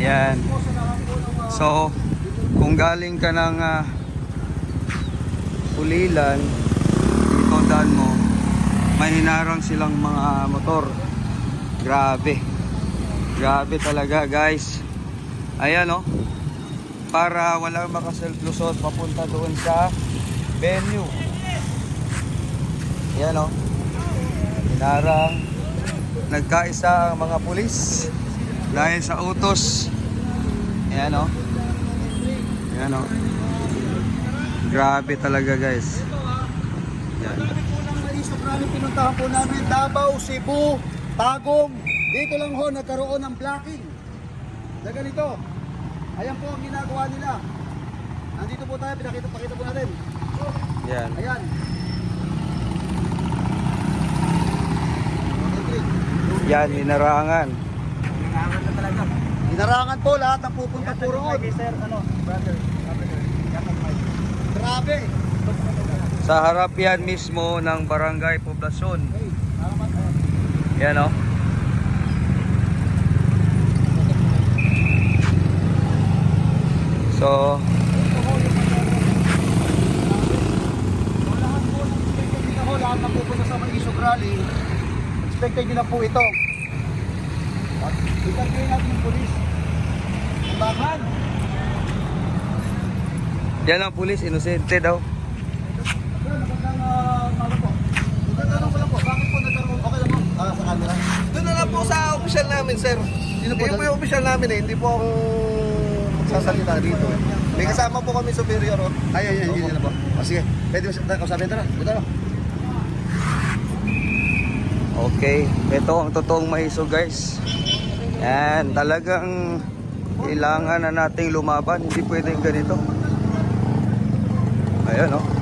Yan. So, kung galing ka ng ah, Pulilan, dito daan mo, may hinarang silang mga motor. Grabe. Grabe talaga guys. Ayan oh. Para walang makaselflusot papunta doon sa venue. Ayan oh. Hinarang. Nagkaisa ang mga pulis dahil sa utos. Ayan oh. Ayan oh. Grabe talaga guys. Yan. Kami po ng Marisok Rally, pinuntahan po namin Davao, Cebu, Tagum. Dito lang ho nagkaroon ng blocking. Na ganito. Ayan po ang ginagawa nila. Nandito po tayo, pinakita pakita po natin. Yan. Ayan. Yan, hinarangan. Inarangan po lahat ng pupunta po roon. Sir, ano, brother, Grabe. Sa harap yan mismo ng barangay salamat. Yan oh. So, So, lahat po ng nila ho, lahat ng pupunta sa Marisok Rally, expected nila po ito. At itargay natin yung polis. Bakit? yan ang pulis, inosente daw. Po. Po, po po. Ah. Doon na lang po sa official namin, sir. Sino po Hindi doon? po yung official namin eh. Hindi po ako sasalita dito. May kasama po kami superior. Oh. Ay, ay, ay, yun na po. O sige, pwede mo kausapin. Tara, dito na. Okay, ito ang totoong mahiso guys. Yan, talagang kailangan na nating lumaban. Hindi pwedeng ganito. Ayan oh.